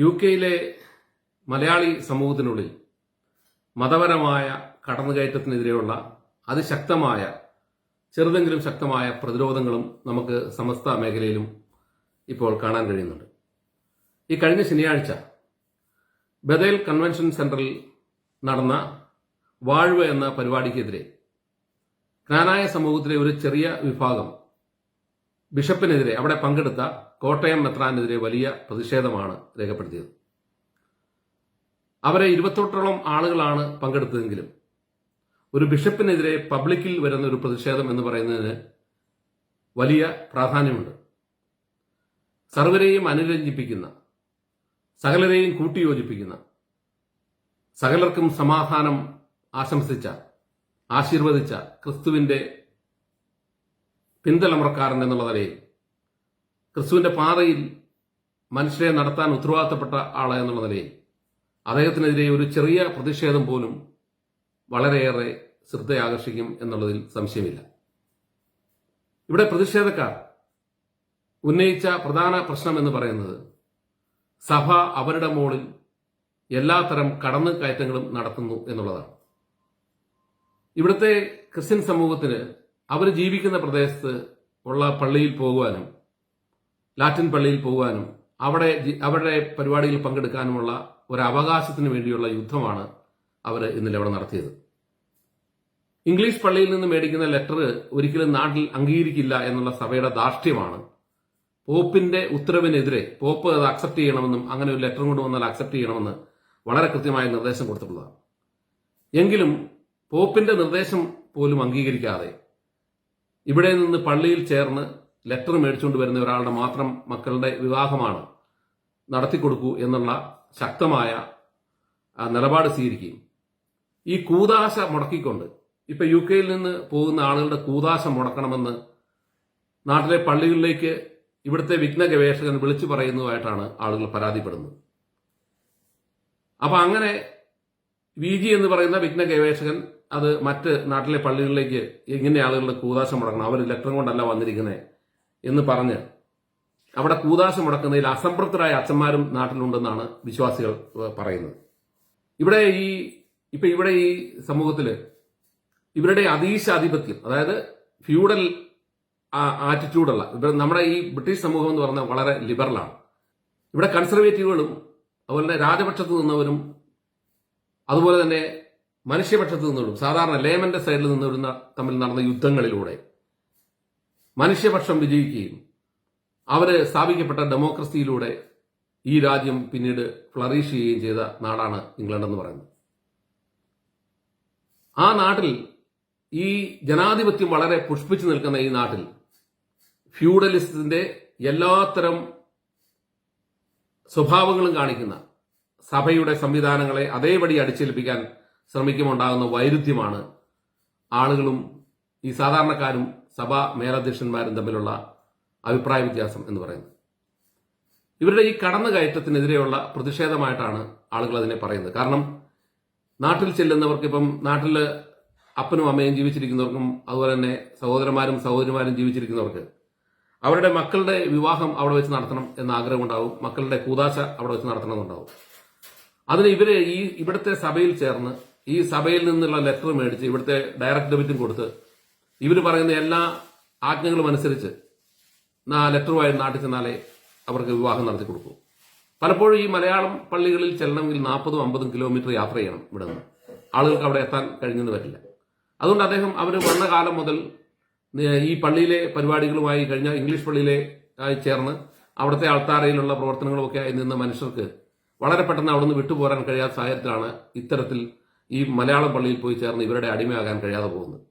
U കെയിലെ മലയാളി സമൂഹത്തിനുള്ളിൽ മതപരമായ കടന്നുകയറ്റത്തിനെതിരെയുള്ള അതിശക്തമായ ചെറുതെങ്കിലും ശക്തമായ പ്രതിരോധങ്ങളും നമുക്ക് സമസ്ത മേഖലയിലും ഇപ്പോൾ കാണാൻ കഴിയുന്നുണ്ട്. ഈ കഴിഞ്ഞ ശനിയാഴ്ച ബദേൽ കൺവെൻഷൻ സെന്ററിൽ നടന്ന വാഴ്വ് എന്ന പരിപാടിക്കെതിരെ ജ്ഞാനായ സമൂഹത്തിലെ ഒരു ചെറിയ വിഭാഗം ബിഷപ്പിനെതിരെ അവിടെ പങ്കെടുത്ത കോട്ടയം മെത്രാനെതിരെ വലിയ പ്രതിഷേധമാണ് രേഖപ്പെടുത്തിയത്. അവരെ ഇരുപത്തോട്ടോളം ആളുകളാണ് പങ്കെടുത്തതെങ്കിലും ഒരു ബിഷപ്പിനെതിരെ പബ്ലിക്കിൽ വരുന്ന ഒരു പ്രതിഷേധം എന്ന് പറയുന്നതിന് വലിയ പ്രാധാന്യമുണ്ട്. സർവരെയും അനുരഞ്ജിപ്പിക്കുന്ന സകലരെയും കൂട്ടിയോജിപ്പിക്കുന്ന സകലർക്കും സമാധാനം ആശംസിച്ച ആശീർവദിച്ച ക്രിസ്തുവിന്റെ പിന്തലമുറക്കാരൻ എന്നുള്ള നിലയിൽ ക്രിസ്തുവിന്റെ പാതയിൽ മനുഷ്യരെ നടത്താൻ ഉത്തരവാദിത്തപ്പെട്ട ആൾ എന്നുള്ള നിലയിൽ അദ്ദേഹത്തിനെതിരെ ഒരു ചെറിയ പ്രതിഷേധം പോലും വളരെയേറെ ശ്രദ്ധയാകർഷിക്കും എന്നുള്ളതിൽ സംശയമില്ല. ഇവിടെ പ്രതിഷേധക്കാർ ഉന്നയിച്ച പ്രധാന പ്രശ്നം എന്ന് പറയുന്നത് സഭ അവരുടെ മുകളിൽ എല്ലാത്തരം കടന്നു കയറ്റങ്ങളും നടത്തുന്നു എന്നുള്ളതാണ്. ഇവിടുത്തെ ക്രിസ്ത്യൻ സമൂഹത്തിന് അവർ ജീവിക്കുന്ന പ്രദേശത്ത് ഉള്ള പള്ളിയിൽ പോകുവാനും ലാറ്റിൻ പള്ളിയിൽ പോകുവാനും അവിടെ അവരുടെ പരിപാടിയിൽ പങ്കെടുക്കാനുമുള്ള ഒരു അവകാശത്തിന് വേണ്ടിയുള്ള യുദ്ധമാണ് അവർ ഇന്നലെ അവിടെ നടത്തിയത്. ഇംഗ്ലീഷ് പള്ളിയിൽ നിന്ന് മേടിക്കുന്ന ലെറ്റർ ഒരിക്കലും നാട്ടിൽ അംഗീകരിക്കില്ല എന്നുള്ള സഭയുടെ ധാർഷ്ട്യമാണ്. പോപ്പിന്റെ ഉത്തരവിനെതിരെ പോപ്പ് അത് അക്സെപ്റ്റ് ചെയ്യണമെന്നും അങ്ങനെ ഒരു ലെറ്റർ കൊണ്ടുവന്നാൽ അക്സെപ്റ്റ് ചെയ്യണമെന്ന് വളരെ കൃത്യമായ നിർദ്ദേശം കൊടുത്തിട്ടുള്ളതാണ്. എങ്കിലും പോപ്പിന്റെ നിർദ്ദേശം പോലും അംഗീകരിക്കാതെ ഇവിടെ നിന്ന് പള്ളിയിൽ ചേർന്ന് ലെറ്റർ മേടിച്ചുകൊണ്ട് വരുന്ന ഒരാളുടെ മാത്രം മക്കളുടെ വിവാഹമാണ് നടത്തിക്കൊടുക്കൂ എന്നുള്ള ശക്തമായ നിലപാട് സ്വീകരിക്കുകയും. ഈ കൂതാശ മുടക്കിക്കൊണ്ട് ഇപ്പൊ യു കെയിൽ നിന്ന് പോകുന്ന ആളുകളുടെ കൂതാശ മുടക്കണമെന്ന് നാട്ടിലെ പള്ളികളിലേക്ക് ഇവിടുത്തെ വിഘ്ന ഗവേഷകൻ വിളിച്ചു പറയുന്നതുമായിട്ടാണ് ആളുകൾ പരാതിപ്പെടുന്നത്. അപ്പൊ അങ്ങനെ വി ജി എന്ന് പറയുന്ന വിഘ്ന ഗവേഷകൻ അത് മറ്റ് നാട്ടിലെ പള്ളികളിലേക്ക് എങ്ങനെ ആളുകളുടെ കൂതാശ മുടക്കണം? അവർ ലക്ഷം കൊണ്ടല്ല വന്നിരിക്കുന്നത് എന്ന് പറഞ്ഞ് അവിടെ കൂതാശ മുടക്കുന്നതിൽ അസംതൃപ്തരായ അച്ഛന്മാരും നാട്ടിലുണ്ടെന്നാണ് വിശ്വാസികൾ പറയുന്നത്. ഇവിടെ ഈ ഇപ്പൊ ഇവിടെ ഈ സമൂഹത്തിൽ ഇവരുടെ അതീശാധിപത്യം അതായത് ഫ്യൂഡൽ ആറ്റിറ്റ്യൂഡുള്ള നമ്മുടെ ഈ ബ്രിട്ടീഷ് സമൂഹം എന്ന് പറഞ്ഞാൽ വളരെ ലിബറലാണ്. ഇവിടെ കൺസർവേറ്റീവുകളും അതുപോലെ തന്നെ രാജപക്ഷത്ത് നിന്നവരും അതുപോലെ തന്നെ മനുഷ്യപക്ഷത്ത് നിന്നവരും സാധാരണ ലേമന്റെ സൈഡിൽ നിന്നവരും തമ്മിൽ നടന്ന യുദ്ധങ്ങളിലൂടെ മനുഷ്യപക്ഷം വിജയിക്കുകയും അവർ സ്ഥാപിക്കപ്പെട്ട ഡെമോക്രസിയിലൂടെ ഈ രാജ്യം പിന്നീട് ഫ്ലറിഷ് ചെയ്യുകയും ചെയ്ത നാടാണ് ഇംഗ്ലണ്ട് എന്ന് പറയുന്നത്. ആ നാട്ടിൽ ഈ ജനാധിപത്യം വളരെ പുഷ്പിച്ചു നിൽക്കുന്ന ഈ നാട്ടിൽ ഫ്യൂഡലിസത്തിന്റെ എല്ലാത്തരം സ്വഭാവങ്ങളും കാണിക്കുന്ന സഭയുടെ സംവിധാനങ്ങളെ അതേപടി അടിച്ചേൽപ്പിക്കാൻ ശ്രമിക്കുമുണ്ടാകുന്ന വൈരുദ്ധ്യമാണ് ആളുകളും ഈ സാധാരണക്കാരും സഭാ മേലധ്യക്ഷന്മാരും തമ്മിലുള്ള അഭിപ്രായ വ്യത്യാസം എന്ന് പറയുന്നത്. ഇവരുടെ ഈ കടന്നുകയറ്റത്തിനെതിരെയുള്ള പ്രതിഷേധമായിട്ടാണ് ആളുകൾ അതിനെ പറയുന്നത്. കാരണം നാട്ടിൽ ചെല്ലുന്നവർക്ക് ഇപ്പം നാട്ടിൽ അപ്പനും അമ്മയും ജീവിച്ചിരിക്കുന്നവർക്കും അതുപോലെ തന്നെ സഹോദരന്മാരും സഹോദരിമാരും ജീവിച്ചിരിക്കുന്നവർക്ക് അവരുടെ മക്കളുടെ വിവാഹം അവിടെ വെച്ച് നടത്തണം എന്ന ആഗ്രഹമുണ്ടാവും. മക്കളുടെ കൂതാശ അവിടെ വെച്ച് നടത്തണമെന്നുണ്ടാവും. അതിന് ഇവർ ഈ ഇവിടുത്തെ സഭയിൽ ചേർന്ന് ഈ സഭയിൽ നിന്നുള്ള ലെറ്റർ മേടിച്ച് ഇവിടുത്തെ ഡയറക്ട് ഡെബിറ്റും കൊടുത്ത് ഇവർ പറയുന്ന എല്ലാ ആജ്ഞകളും അനുസരിച്ച് ആ ലെറ്ററുമായി നാട്ടിൽ ചെന്നാലേ അവർക്ക് വിവാഹം നടത്തി കൊടുക്കൂ. പലപ്പോഴും ഈ മലയാളം പള്ളികളിൽ ചെല്ലണമെങ്കിൽ നാൽപ്പതും അമ്പതും കിലോമീറ്റർ യാത്ര ചെയ്യണം ഇവിടെ നിന്ന് ആളുകൾക്ക് അവിടെ എത്താൻ കഴിഞ്ഞെന്ന് വരില്ല. അതുകൊണ്ട് അദ്ദേഹം അവർ വന്ന കാലം മുതൽ ഈ പള്ളിയിലെ പരിപാടികളുമായി കഴിഞ്ഞ ഇംഗ്ലീഷ് പള്ളിയിലെ ആയി ചേർന്ന് അവിടുത്തെ ആൾത്താരയിലുള്ള പ്രവർത്തനങ്ങളുമൊക്കെ ആയി നിന്ന മനുഷ്യർക്ക് വളരെ പെട്ടെന്ന് അവിടുന്ന് വിട്ടുപോരാൻ കഴിയാത്ത സാഹചര്യത്തിലാണ് ഇത്തരത്തിൽ ഈ മലയാളം പള്ളിയിൽ പോയി ചേർന്ന് ഇവരുടെ അടിമയാകാൻ കഴിയാതെ പോകുന്നത്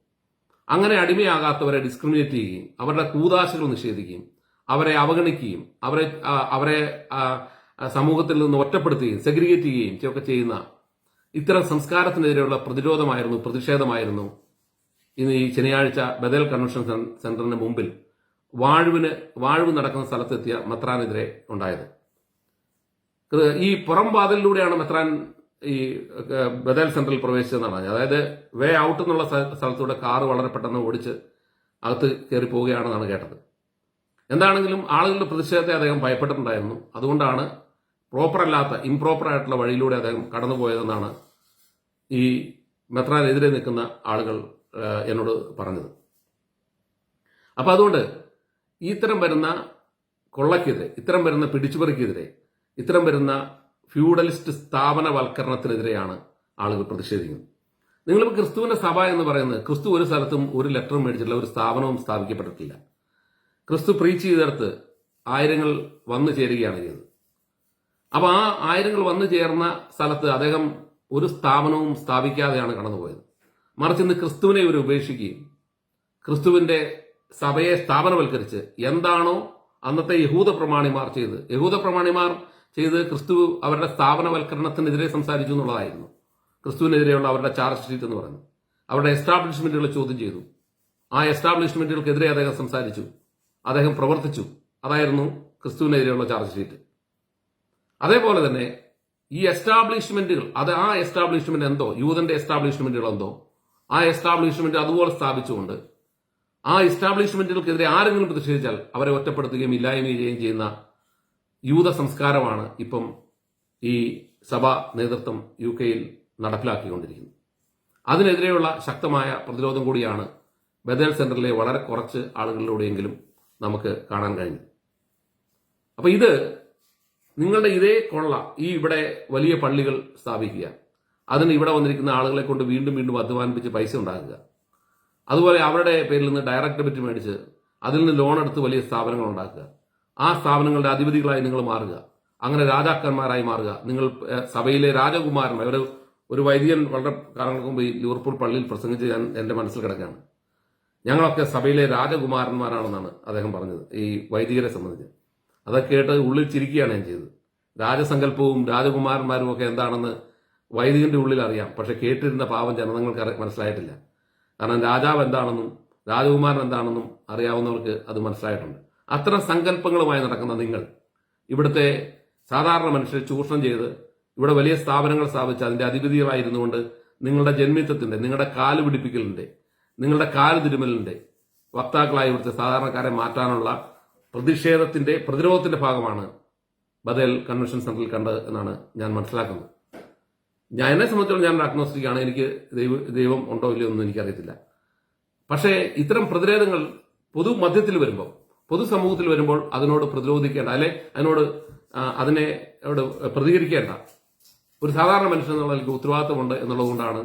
അങ്ങനെ അടിമയാകാത്തവരെ ഡിസ്ക്രിമിനേറ്റ് ചെയ്യുകയും അവരുടെ കൂതാശകൾ നിഷേധിക്കുകയും അവരെ അവഗണിക്കുകയും അവരെ അവരെ സമൂഹത്തിൽ നിന്ന് ഒറ്റപ്പെടുത്തുകയും സെഗ്രിഗേറ്റ് ചെയ്യുകയും ഒക്കെ ചെയ്യുന്ന ഇത്തരം സംസ്കാരത്തിനെതിരെയുള്ള പ്രതിരോധമായിരുന്നു പ്രതിഷേധമായിരുന്നു ഇന്ന് ഈ ശനിയാഴ്ച ബദൽ കൺവെൻഷൻ സെന്ററിന് മുമ്പിൽ വാഴുവിന് വാഴുവ് നടക്കുന്ന സ്ഥലത്തെത്തിയ മെത്രാനെതിരെ ഉണ്ടായത്. ഈ പുറം വാതിലിലൂടെയാണ് മെത്രാൻ ഈ ബദൽ സെന്ററിൽ പ്രവേശിച്ചതെന്നാണ് പറഞ്ഞത്. അതായത് വേ ഔട്ട് എന്നുള്ള സ്ഥലത്തൂടെ കാറ് വളരെ പെട്ടെന്ന് ഓടിച്ച് അകത്ത് കയറി പോവുകയാണെന്നാണ് കേട്ടത്. എന്താണെങ്കിലും ആളുകളുടെ പ്രതിഷേധത്തെ അദ്ദേഹം ഭയപ്പെട്ടിട്ടുണ്ടായിരുന്നു. അതുകൊണ്ടാണ് പ്രോപ്പർ അല്ലാത്ത ഇംപ്രോപ്പർ ആയിട്ടുള്ള വഴിയിലൂടെ അദ്ദേഹം കടന്നുപോയതെന്നാണ് ഈ മെത്രാനെതിരെ നിൽക്കുന്ന ആളുകൾ എന്നോട് പറഞ്ഞത്. അപ്പം അതുകൊണ്ട് ഇത്തരം വരുന്ന കൊള്ളക്കെതിരെ ഇത്തരം വരുന്ന പിടിച്ചുപറിക്കെതിരെ ഇത്തരം വരുന്ന ഫ്യൂഡലിസ്റ്റ് സ്ഥാപനവൽക്കരണത്തിനെതിരെയാണ് ആളുകൾ പ്രതിഷേധിക്കുന്നത്. നിങ്ങളിപ്പോൾ ക്രിസ്തുവിന്റെ സഭ എന്ന് പറയുന്നത് ക്രിസ്തു ഒരു സ്ഥലത്തും ഒരു ലെറ്ററും മേടിച്ചിട്ടില്ല ഒരു സ്ഥാപനവും സ്ഥാപിക്കപ്പെട്ടിട്ടില്ല. ക്രിസ്തു പ്രീച്ച് ചെയ്തെടുത്ത് ആയിരങ്ങൾ വന്നു ചേരുകയാണ് ചെയ്തത്. അപ്പൊ ആ ആയിരങ്ങൾ വന്നു ചേർന്ന സ്ഥലത്ത് അദ്ദേഹം ഒരു സ്ഥാപനവും സ്ഥാപിക്കാതെയാണ് കടന്നുപോയത്. മറിച്ച് ഇന്ന് ക്രിസ്തുവിനെ ഇവർ ഉപേക്ഷിക്കുകയും ക്രിസ്തുവിന്റെ സഭയെ സ്ഥാപനവൽക്കരിച്ച് എന്താണോ അന്നത്തെ യഹൂദ പ്രമാണിമാർ ചെയ്ത് യഹൂദ പ്രമാണിമാർ ചെയ്ത് ക്രിസ്തു അവരുടെ സ്ഥാപനവൽക്കരണത്തിനെതിരെ സംസാരിച്ചു എന്നുള്ളതായിരുന്നു. ക്രിസ്തുവിനെതിരെയുള്ള അവരുടെ ചാർജ് ഷീറ്റ് എന്ന് പറഞ്ഞു അവരുടെ എസ്റ്റാബ്ലിഷ്മെന്റുകൾ ചോദ്യം ചെയ്തു. ആ എസ്റ്റാബ്ലിഷ്മെന്റുകൾക്കെതിരെ അദ്ദേഹം സംസാരിച്ചു. അദ്ദേഹം പ്രവർത്തിച്ചു. അതായിരുന്നു ക്രിസ്തുവിനെതിരെയുള്ള ചാർജ് ഷീറ്റ് അതേപോലെ തന്നെ ഈ എസ്റ്റാബ്ലിഷ്മെന്റുകൾ അത് ആ എസ്റ്റാബ്ലിഷ്മെന്റ് എന്തോ യൂതന്റെ എസ്റ്റാബ്ലിഷ്മെന്റുകൾ എന്തോ ആ എസ്റ്റാബ്ലിഷ്മെന്റ് അതുപോലെ സ്ഥാപിച്ചുകൊണ്ട് ആ എസ്റ്റാബ്ലിഷ്മെന്റുകൾക്കെതിരെ ആരെങ്കിലും പ്രതിഷേധിച്ചാൽ അവരെ ഒറ്റപ്പെടുത്തുകയും ഇല്ലായ്മ ചെയ്യുകയും ചെയ്യുന്ന യൂത സംസ്കാരമാണ് ഇപ്പം ഈ സഭാ നേതൃത്വം യു കെയിൽ നടപ്പിലാക്കിക്കൊണ്ടിരിക്കുന്നത്. അതിനെതിരെയുള്ള ശക്തമായ പ്രതിരോധം കൂടിയാണ് ബദേൽ സെന്ററിലെ വളരെ കുറച്ച് ആളുകളിലൂടെയെങ്കിലും നമുക്ക് കാണാൻ കഴിഞ്ഞു അപ്പോൾ ഇത് നിങ്ങളുടെ ഇതേ കൊള്ള ഈ ഇവിടെ വലിയ പള്ളികൾ സ്ഥാപിക്കുക അതിന് ഇവിടെ വന്നിരിക്കുന്ന ആളുകളെ കൊണ്ട് വീണ്ടും വീണ്ടും അധ്വാനിപ്പിച്ച് പൈസ ഉണ്ടാക്കുക അതുപോലെ അവരുടെ പേരിൽ നിന്ന് ഡയറക്റ്റ് ഡെബിറ്റ് മേടിച്ച് അതിൽ നിന്ന് ലോൺ എടുത്ത് വലിയ സ്ഥാപനങ്ങൾ ഉണ്ടാക്കുക ആ സ്ഥാപനങ്ങളുടെ അധിപതികളായി നിങ്ങൾ മാറുക. അങ്ങനെ രാജാക്കന്മാരായി മാറുക. നിങ്ങൾ സഭയിലെ രാജകുമാരൻ ഒരു ഒരു വൈദികൻ വളരെ കാലങ്ങൾക്ക് മുമ്പ് ഈ ലിവർപൂൾ പള്ളിയിൽ പ്രസംഗിച്ച് ഞാൻ എന്റെ മനസ്സിൽ കിടക്കുകയാണ്. ഞങ്ങളൊക്കെ സഭയിലെ രാജകുമാരന്മാരാണെന്നാണ് അദ്ദേഹം പറഞ്ഞത് ഈ വൈദികരെ സംബന്ധിച്ച്. അതൊക്കെ കേട്ട് ഉള്ളിൽ ചിരിക്കുകയാണ് ഞാൻ ചെയ്തത്. രാജസങ്കല്പവും രാജകുമാരന്മാരും ഒക്കെ എന്താണെന്ന് വൈദികന്റെ ഉള്ളിൽ അറിയാം പക്ഷെ കേട്ടിരുന്ന പാവം ജനങ്ങൾക്ക് മനസ്സിലായിട്ടില്ല. കാരണം രാജാവ് എന്താണെന്നും രാജകുമാരൻ എന്താണെന്നും അറിയാവുന്നവർക്ക് അത് മനസ്സിലായിട്ടുണ്ട്. അത്തരം സങ്കല്പങ്ങളുമായി നടക്കുന്ന നിങ്ങൾ. ഇവിടുത്തെ സാധാരണ മനുഷ്യരെ ചൂഷണം ചെയ്ത് ഇവിടെ വലിയ സ്ഥാപനങ്ങൾ സ്ഥാപിച്ച് അതിന്റെ അധിപതിയായിരുന്നുകൊണ്ട് നിങ്ങളുടെ ജന്മിത്വത്തിന്റെ നിങ്ങളുടെ കാൽ പിടിപ്പിക്കലിന്റെ നിങ്ങളുടെ കാൽ തിരുമലിന്റെ വക്താക്കളായി ഇവിടുത്തെ സാധാരണക്കാരെ മാറ്റാനുള്ള പ്രതിഷേധത്തിന്റെ പ്രതിരോധത്തിന്റെ ഭാഗമാണ് ബദൽ കൺവെൻഷൻ സെന്ററിൽ കണ്ടത് എന്നാണ് ഞാൻ മനസ്സിലാക്കുന്നത്. ഞാൻ എന്നെ സംബന്ധിച്ചോളം ഞാൻ അഗ്നോസ്റ്റിക്കാണ്. എനിക്ക് ദൈവ ദൈവം ഉണ്ടോ ഇല്ലയോ ഒന്നും എനിക്കറിയത്തില്ല. പക്ഷേ ഇത്തരം പ്രതിരോധങ്ങൾ പൊതു മധ്യത്തിൽ വരുമ്പോൾ പൊതുസമൂഹത്തിൽ വരുമ്പോൾ അതിനോട് പ്രതിരോധിക്കേണ്ട അല്ലെ? അതിനോട് അതിനെ പ്രതികരിക്കേണ്ട. ഒരു സാധാരണ മനുഷ്യൻ എന്നുള്ള എനിക്ക് ഉത്തരവാദിത്തമുണ്ട് എന്നുള്ളതുകൊണ്ടാണ്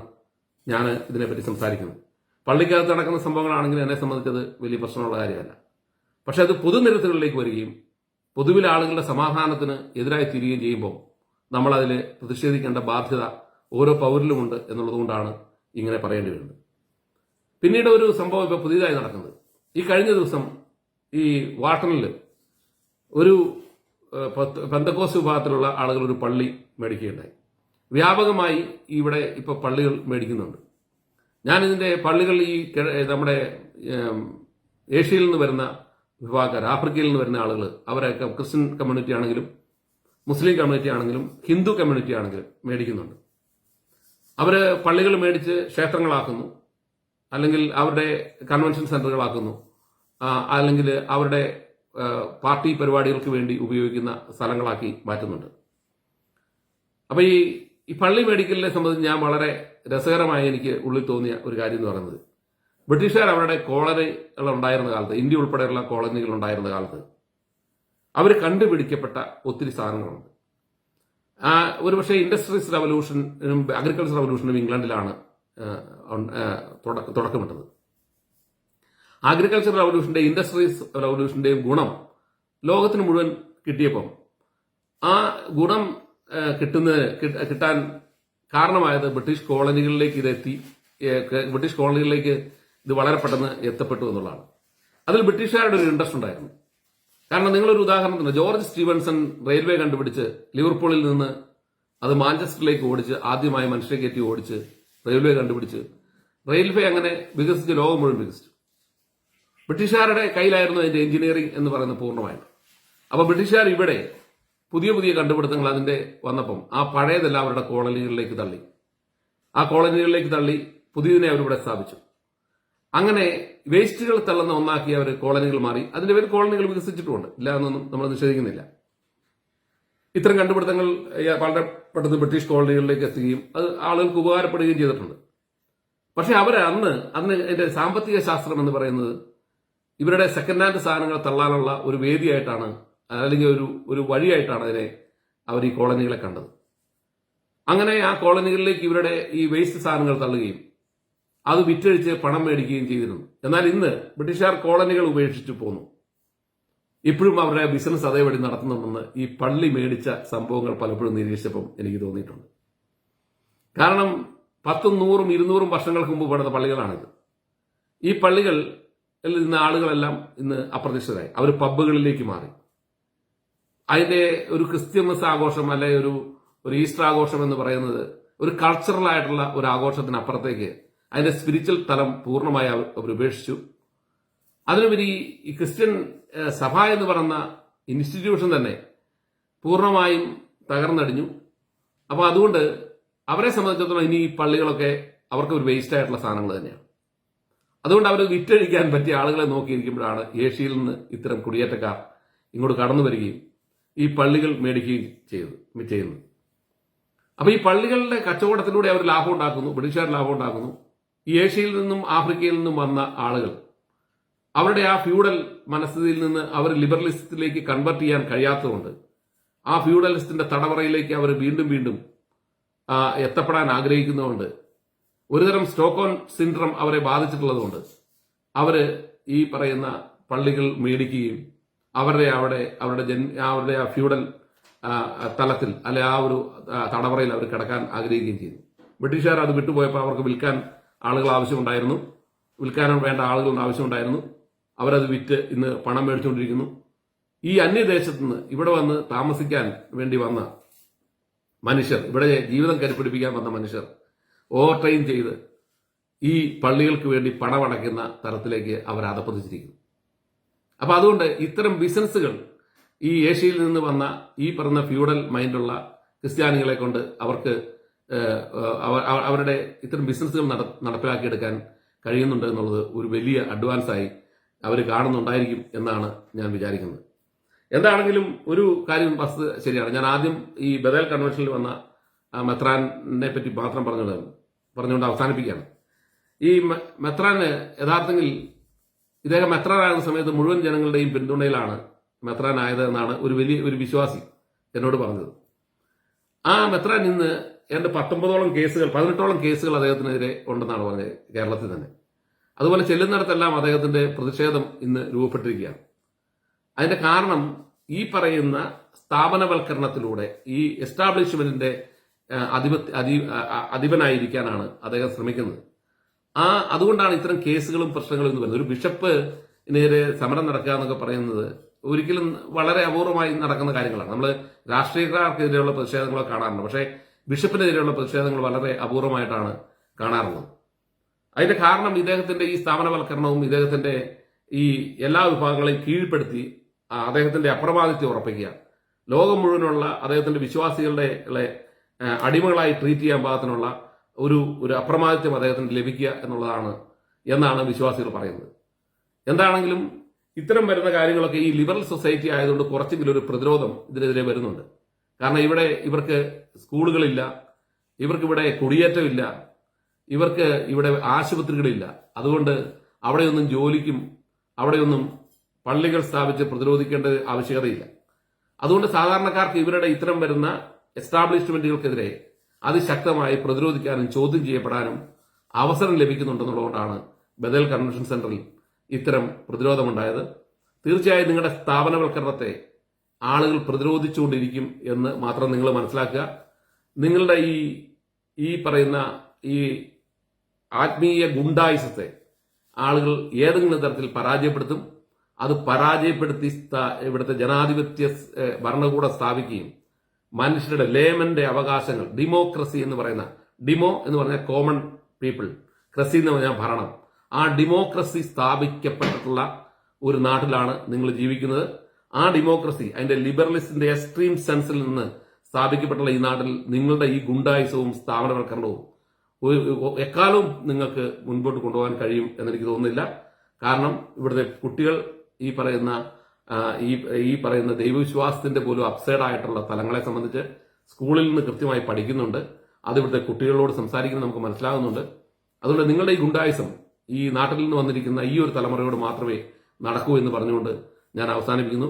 ഞാൻ ഇതിനെപ്പറ്റി സംസാരിക്കുന്നത്. പള്ളിക്കകത്ത് നടക്കുന്ന സംഭവങ്ങളാണെങ്കിൽ എന്നെ സംബന്ധിച്ചത് വലിയ പ്രശ്നമുള്ള കാര്യമല്ല. പക്ഷെ അത് പൊതുനിരത്തുകളിലേക്ക് വരികയും പൊതുവിലെ ആളുകളുടെ സമാധാനത്തിന് എതിരായി തീരുകയും ചെയ്യുമ്പോൾ നമ്മൾ അതിൽ പ്രതിഷേധിക്കേണ്ട ബാധ്യത ഓരോ പൗരിലുമുണ്ട് എന്നുള്ളതുകൊണ്ടാണ് ഇങ്ങനെ പറയേണ്ടി വരുന്നത്. പിന്നീട് ഒരു സംഭവം ഇപ്പോൾ പുതിയതായി നടക്കുന്നത്. ഈ കഴിഞ്ഞ ദിവസം ഈ വാട്ടണിൽ ഒരു പെന്തക്കോസ് വിഭാഗത്തിലുള്ള ആളുകൾ ഒരു പള്ളി മേടിക്കുകയുണ്ടായി. വ്യാപകമായി ഇവിടെ ഇപ്പോൾ പള്ളികൾ മേടിക്കുന്നുണ്ട്. ഞാൻ ഇതിന്റെ പള്ളികൾ ഈ നമ്മുടെ ഏഷ്യയിൽ നിന്ന് വരുന്ന വിഭാഗക്കാർ ആഫ്രിക്കയിൽ നിന്ന് വരുന്ന ആളുകൾ അവരൊക്കെ ക്രിസ്ത്യൻ കമ്മ്യൂണിറ്റി ആണെങ്കിലും മുസ്ലിം കമ്മ്യൂണിറ്റി ആണെങ്കിലും ഹിന്ദു കമ്മ്യൂണിറ്റി ആണെങ്കിലും മേടിക്കുന്നുണ്ട്. അവർ പള്ളികൾ മേടിച്ച് ക്ഷേത്രങ്ങളാക്കുന്നു. അല്ലെങ്കിൽ അവരുടെ കൺവെൻഷൻ സെന്ററുകളാക്കുന്നു. അല്ലെങ്കിൽ അവരുടെ പാർട്ടി പരിപാടികൾക്ക് വേണ്ടി ഉപയോഗിക്കുന്ന സ്ഥലങ്ങളാക്കി മാറ്റുന്നുണ്ട്. അപ്പോൾ ഈ ഈ പള്ളി മെഡിക്കലിനെ സംബന്ധിച്ച് ഞാൻ വളരെ രസകരമായി എനിക്ക് ഉള്ളിൽ തോന്നിയ ഒരു കാര്യം എന്ന് പറയുന്നത് ബ്രിട്ടീഷുകാർ അവരുടെ കോളനികൾ ഉണ്ടായിരുന്ന കാലത്ത് ഇന്ത്യ ഉൾപ്പെടെയുള്ള കോളനികൾ ഉണ്ടായിരുന്ന കാലത്ത് അവർ കണ്ടുപിടിക്കപ്പെട്ട ഒത്തിരി സാധനങ്ങളുണ്ട്. ആ, ഒരുപക്ഷെ ഇൻഡസ്ട്രീസ് റവല്യൂഷനും അഗ്രികൾച്ചർ റവല്യൂഷനും ഇംഗ്ലണ്ടിലാണ് തുടക്കമിട്ടത്. അഗ്രികൾച്ചർ റവല്യൂഷന്റെ ഇൻഡസ്ട്രീസ് റവല്യൂഷന്റെയും ഗുണം ലോകത്തിന് മുഴുവൻ കിട്ടിയപ്പം ആ ഗുണം കിട്ടുന്ന കിട്ടാൻ കാരണമായത് ബ്രിട്ടീഷ് കോളനികളിലേക്ക് ഇതെത്തി ബ്രിട്ടീഷ് കോളനികളിലേക്ക് ഇത് വളരെ പെട്ടെന്ന് എത്തപ്പെട്ടു എന്നുള്ളതാണ്. അതിൽ ബ്രിട്ടീഷുകാരുടെ ഒരു ഇൻട്രസ്റ്റ് ഉണ്ടായിരുന്നു. കാരണം നിങ്ങളൊരു ഉദാഹരണത്തിന് ജോർജ് സ്റ്റീവൻസൺ റെയിൽവേ കണ്ടുപിടിച്ച് ലിവർപൂളിൽ നിന്ന് അത് മാഞ്ചസ്റ്ററിലേക്ക് ഓടിച്ച് ആദ്യമായി മനുഷ്യരെ കയറ്റി ഓടിച്ച് റെയിൽവേ കണ്ടുപിടിച്ച് റെയിൽവേ അങ്ങനെ വികസിച്ച് ലോകം മുഴുവൻ വികസിച്ചു. ബ്രിട്ടീഷുകാരുടെ കയ്യിലായിരുന്നു അതിന്റെ എഞ്ചിനീയറിംഗ് എന്ന് പറയുന്നത് പൂർണമായിട്ട് അപ്പോൾ ബ്രിട്ടീഷുകാർ ഇവിടെ പുതിയ പുതിയ കണ്ടുപിടുത്തങ്ങൾ അതിന്റെ വന്നപ്പം ആ പഴയതെല്ലാം അവരുടെ കോളനികളിലേക്ക് തള്ളി. ആ കോളനികളിലേക്ക് തള്ളി പുതിയതിനെ അവരിവിടെ സ്ഥാപിച്ചു. അങ്ങനെ വേസ്റ്റുകൾ തള്ളുന്ന ഒന്നാക്കി അവർ കോളനികൾ മാറി. അതിന്റെ പേര് കോളനികൾ വികസിച്ചിട്ടുമുണ്ട്. ഇല്ല എന്നൊന്നും നമ്മൾ നിഷേധിക്കുന്നില്ല. ഇത്തരം കണ്ടുപിടുത്തങ്ങൾ വളരെ പെട്ടെന്ന് ബ്രിട്ടീഷ് കോളനികളിലേക്ക് എത്തുകയും അത് ആളുകൾക്ക് ഉപകാരപ്പെടുകയും ചെയ്തിട്ടുണ്ട്. പക്ഷെ അവർ അന്ന് അന്ന് അതിന്റെ സാമ്പത്തിക ശാസ്ത്രം എന്ന് പറയുന്നത് ഇവരുടെ സെക്കൻഡ് ഹാൻഡ് സാധനങ്ങൾ തള്ളാനുള്ള ഒരു വേദിയായിട്ടാണ് അല്ലെങ്കിൽ ഒരു ഒരു വഴിയായിട്ടാണ് അതിനെ അവർ ഈ കോളനികളെ കണ്ടത്. അങ്ങനെ ആ കോളനികളിലേക്ക് ഇവരുടെ ഈ വേസ്റ്റ് സാധനങ്ങൾ തള്ളുകയും അത് വിറ്റഴിച്ച് പണം മേടിക്കുകയും ചെയ്തിരുന്നു. എന്നാൽ ഇന്ന് ബ്രിട്ടീഷുകാർ കോളനികൾ ഉപേക്ഷിച്ചു പോന്നു. ഇപ്പോഴും അവരുടെ ബിസിനസ് അതേപടി നടത്തുന്നുണ്ടെന്ന് ഈ പള്ളി മേടിച്ച സംഭവങ്ങൾ പലപ്പോഴും നിരീക്ഷിച്ചപ്പം എനിക്ക് തോന്നിയിട്ടുണ്ട്. കാരണം പത്തും നൂറും ഇരുന്നൂറും വർഷങ്ങൾക്ക് മുമ്പ് പണിത പള്ളികളാണിത്. ഈ പള്ളികൾ ഇന്ന് ആളുകളെല്ലാം ഇന്ന് അപ്രത്യക്ഷരായി അവർ പബ്ബുകളിലേക്ക് മാറി. അതിന്റെ ഒരു ക്രിസ്ത്യൻസ് ആഘോഷം അല്ലെ ഒരു ഒരു ഈസ്റ്റർ ആഘോഷം എന്ന് പറയുന്നത് ഒരു കൾച്ചറൽ ആയിട്ടുള്ള ഒരു ആഘോഷത്തിന് ആഘോഷത്തിനപ്പുറത്തേക്ക് അതിന്റെ സ്പിരിച്വൽ തലം പൂർണമായി അവർ ഉപേക്ഷിച്ചു. അതിനുപരി ഈ ക്രിസ്ത്യൻ സഭ എന്ന് പറയുന്ന ഇൻസ്റ്റിറ്റ്യൂഷൻ തന്നെ പൂർണമായും തകർന്നടിഞ്ഞു. അപ്പോൾ അതുകൊണ്ട് അവരെ സംബന്ധിച്ചിടത്തോളം ഇനി ഈ പള്ളികളൊക്കെ അവർക്ക് ഒരു വേസ്റ്റ് ആയിട്ടുള്ള സാധനങ്ങൾ തന്നെയാണ്. അതുകൊണ്ട് അവർ വിറ്റഴിക്കാൻ പറ്റിയ ആളുകളെ നോക്കിയിരിക്കുമ്പോഴാണ് ഏഷ്യയിൽ നിന്ന് ഇത്തരം കുടിയേറ്റക്കാർ ഇങ്ങോട്ട് കടന്നു വരികയും ഈ പള്ളികൾ മേടിക്കുകയും ചെയ്തത് ചെയ്യുന്നത്. അപ്പൊ ഈ പള്ളികളുടെ കച്ചവടത്തിലൂടെ അവർ ലാഭം ഉണ്ടാക്കുന്നു ബ്രിട്ടീഷുകാർ ലാഭം ഉണ്ടാക്കുന്നു. ഈ ഏഷ്യയിൽ നിന്നും ആഫ്രിക്കയിൽ നിന്നും വന്ന ആളുകൾ അവരുടെ ആ ഫ്യൂഡൽ മനസ്ഥിതിയിൽ നിന്ന് അവർ ലിബറലിസത്തിലേക്ക് കൺവെർട്ട് ചെയ്യാൻ കഴിയാത്തതുകൊണ്ട് ആ ഫ്യൂഡലിസത്തിന്റെ തടവറയിലേക്ക് അവർ വീണ്ടും വീണ്ടും എത്തപ്പെടാൻ ആഗ്രഹിക്കുന്നതുകൊണ്ട് ഒരുതരം സ്റ്റോക്കോൺ സിൻഡ്രം അവരെ ബാധിച്ചിട്ടുള്ളതുകൊണ്ട് അവർ ഈ പറയുന്ന പള്ളികൾ മേടിക്കുകയും അവരുടെ അവിടെ അവരുടെ ജൻ അവരുടെ ആ ഫ്യൂഡൽ തലത്തിൽ അല്ലെ ആ ഒരു തടവറയിൽ അവർ കിടക്കാൻ ആഗ്രഹിക്കുകയും ചെയ്തു. ബ്രിട്ടീഷുകാർ അത് വിട്ടുപോയപ്പോൾ അവർക്ക് വിൽക്കാൻ ആളുകൾ ആവശ്യമുണ്ടായിരുന്നു. വിൽക്കാൻ വേണ്ട ആളുകൾ ആവശ്യമുണ്ടായിരുന്നു. അവരത് വിറ്റ് ഇന്ന് പണം മേടിച്ചുകൊണ്ടിരിക്കുന്നു. ഈ അന്യദേശത്ത് നിന്ന് ഇവിടെ വന്ന് താമസിക്കാൻ വേണ്ടി വന്ന മനുഷ്യർ ഇവിടെ ജീവിതം കരുപ്പിടിപ്പിക്കാൻ വന്ന മനുഷ്യർ ഓവർ ടൈം ചെയ്ത് ഈ പള്ളികൾക്ക് വേണ്ടി പണമടയ്ക്കുന്ന തരത്തിലേക്ക് അവർ അധപ്പതിച്ചിരിക്കുന്നു അപ്പോൾ അതുകൊണ്ട് ഇത്തരം ബിസിനസ്സുകൾ ഈ ഏഷ്യയിൽ നിന്ന് വന്ന ഈ പറഞ്ഞ ഫ്യൂഡൽ മൈൻഡുള്ള ക്രിസ്ത്യാനികളെ കൊണ്ട് അവർക്ക് അവരുടെ ഇത്തരം ബിസിനസ്സുകൾ നട നടപ്പിലാക്കിയെടുക്കാൻ കഴിയുന്നുണ്ട് എന്നുള്ളത് ഒരു വലിയ അഡ്വാൻസായി അവർ കാണുന്നുണ്ടായിരിക്കും എന്നാണ് ഞാൻ വിചാരിക്കുന്നത്. എന്താണെങ്കിലും ഒരു കാര്യം വസ്തു ശരിയാണ്. ഞാൻ ആദ്യം ഈ ബദൽ കൺവെൻഷനിൽ വന്ന മെത്രാനെ പറ്റി മാത്രം പറഞ്ഞത് പറഞ്ഞുകൊണ്ട് അവസാനിപ്പിക്കുകയാണ്. ഈ മെത്രാന് യഥാർത്ഥത്തിൽ ഇദ്ദേഹം മെത്രാനാകുന്ന സമയത്ത് മുഴുവൻ ജനങ്ങളുടെയും പിന്തുണയിലാണ് മെത്രാനായത് എന്നാണ് ഒരു വലിയ ഒരു വിശ്വാസി എന്നോട് പറഞ്ഞത്. ആ മെത്രാൻ ഇന്ന് ഏതാണ്ട് പത്തൊമ്പതോളം കേസുകൾ പതിനെട്ടോളം കേസുകൾ അദ്ദേഹത്തിനെതിരെ ഉണ്ടെന്നാണ് പറഞ്ഞത് കേരളത്തിൽ തന്നെ. അതുപോലെ ചെല്ലുന്നിടത്തെല്ലാം അദ്ദേഹത്തിന്റെ പ്രതിഷേധം ഇന്ന് രൂപപ്പെട്ടിരിക്കുകയാണ്. അതിന്റെ കാരണം ഈ പറയുന്ന സ്ഥാപനവൽക്കരണത്തിലൂടെ ഈ എസ്റ്റാബ്ലിഷ്മെന്റിന്റെ ആ, അധിപത്യ അധി- അധിപനായിരിക്കാനാണ് അദ്ദേഹം ശ്രമിക്കുന്നത്. ആ അതുകൊണ്ടാണ് ഇത്തരം കേസുകളും പ്രശ്നങ്ങളും എന്ന് പറയുന്നത് ഒരു ബിഷപ്പ് നേരെ സമരം നടക്കുക എന്നൊക്കെ പറയുന്നത് ഒരിക്കലും വളരെ അപൂർവമായി നടക്കുന്ന കാര്യങ്ങളാണ്. നമ്മൾ രാഷ്ട്രീയക്കാർക്കെതിരെയുള്ള പ്രതിഷേധങ്ങളൊക്കെ കാണാറുണ്ട്. പക്ഷേ ബിഷപ്പിനെതിരെയുള്ള പ്രതിഷേധങ്ങൾ വളരെ അപൂർവമായിട്ടാണ് കാണാറുള്ളത്. അതിന്റെ കാരണം ഇദ്ദേഹത്തിന്റെ ഈ സ്ഥാപനവൽക്കരണവും ഇദ്ദേഹത്തിന്റെ ഈ എല്ലാ വിഭാഗങ്ങളെയും കീഴ്പ്പെടുത്തി അദ്ദേഹത്തിന്റെ അപ്രമാദിത്യം ഉറപ്പിക്കുക. ലോകം മുഴുവനുള്ള അദ്ദേഹത്തിന്റെ വിശ്വാസികളുടെ അടിമകളായി ട്രീറ്റ് ചെയ്യാൻ പാകത്തിനുള്ള ഒരു ഒരു അപ്രമാദിത്യം അദ്ദേഹത്തിന് ലഭിക്കുക എന്നുള്ളതാണ് എന്നാണ് വിശ്വാസികൾ പറയുന്നത്. എന്താണെങ്കിലും ഇത്തരം വരുന്ന കാര്യങ്ങളൊക്കെ ഈ ലിബറൽ സൊസൈറ്റി ആയതുകൊണ്ട് കുറച്ചെങ്കിലും ഒരു പ്രതിരോധം ഇതിനെതിരെ വരുന്നുണ്ട്. കാരണം ഇവിടെ ഇവർക്ക് സ്കൂളുകളില്ല ഇവർക്ക് ഇവിടെ കുടിയേറ്റമില്ല ഇവർക്ക് ഇവിടെ ആശുപത്രികളില്ല. അതുകൊണ്ട് അവിടെയൊന്നും ജോലിക്കും അവിടെയൊന്നും പള്ളികൾ സ്ഥാപിച്ച് പ്രതിരോധിക്കേണ്ട ആവശ്യകതയില്ല. അതുകൊണ്ട് സാധാരണക്കാർക്ക് ഇവരുടെ ഇത്തരം വരുന്ന എസ്റ്റാബ്ലിഷ്മെന്റുകൾക്കെതിരെ അതിശക്തമായി പ്രതിരോധിക്കാനും ചോദ്യം ചെയ്യപ്പെടാനും അവസരം ലഭിക്കുന്നുണ്ടെന്നുള്ളതുകൊണ്ടാണ് ബദൽ കൺവെൻഷൻ സെന്ററിൽ ഇത്തരം പ്രതിരോധമുണ്ടായത്. തീർച്ചയായും നിങ്ങളുടെ സ്ഥാപനവൽക്കരണത്തെ ആളുകൾ പ്രതിരോധിച്ചുകൊണ്ടിരിക്കും എന്ന് മാത്രം നിങ്ങൾ മനസ്സിലാക്കുക. നിങ്ങളുടെ ഈ ഈ പറയുന്ന ഈ ആത്മീയ ഗുണ്ടായുസത്തെ ആളുകൾ ഏതെങ്കിലും തരത്തിൽ പരാജയപ്പെടുത്തും. അത് പരാജയപ്പെടുത്തി ഇവിടുത്തെ ജനാധിപത്യ ഭരണകൂടം സ്ഥാപിക്കുകയും മനുഷ്യരുടെ ലേമന്റെ അവകാശങ്ങൾ ഡെമോക്രസി എന്ന് പറയുന്ന ഡിമോ എന്ന് പറഞ്ഞ കോമൺ പീപ്പിൾ ക്രസി എന്ന് പറഞ്ഞാൽ ഭരണം. ആ ഡെമോക്രസി സ്ഥാപിക്കപ്പെട്ടിട്ടുള്ള ഒരു നാട്ടിലാണ് നിങ്ങൾ ജീവിക്കുന്നത്. ആ ഡെമോക്രസി അതിന്റെ ലിബറലിസ്റ്റിന്റെ എക്സ്ട്രീം സെൻസിൽ നിന്ന് സ്ഥാപിക്കപ്പെട്ടുള്ള ഈ നാട്ടിൽ നിങ്ങളുടെ ഈ ഗുണ്ടായുസവും സ്ഥാപനവൽക്കരണവും എക്കാലവും നിങ്ങൾക്ക് മുൻപോട്ട് കൊണ്ടുപോകാൻ കഴിയും എന്നെനിക്ക് തോന്നുന്നില്ല. കാരണം ഇവിടുത്തെ കുട്ടികൾ ഈ പറയുന്ന ഈ ഈ പറയുന്ന ദൈവവിശ്വാസത്തിന്റെ പോലും അപ്സൈഡ് ആയിട്ടുള്ള തലങ്ങളെ സംബന്ധിച്ച് സ്കൂളിൽ നിന്ന് കൃത്യമായി പഠിക്കുന്നുണ്ട്. അത് ഇവിടുത്തെ കുട്ടികളോട് സംസാരിക്കുന്നത് നമുക്ക് മനസ്സിലാകുന്നുണ്ട്. അതുകൊണ്ട് നിങ്ങളുടെ ഈ ഗുണ്ടായുസം ഈ നാട്ടിൽ നിന്ന് വന്നിരിക്കുന്ന ഈ ഒരു തലമുറയോട് മാത്രമേ നടക്കൂ എന്ന് പറഞ്ഞുകൊണ്ട് ഞാൻ അവസാനിപ്പിക്കുന്നു.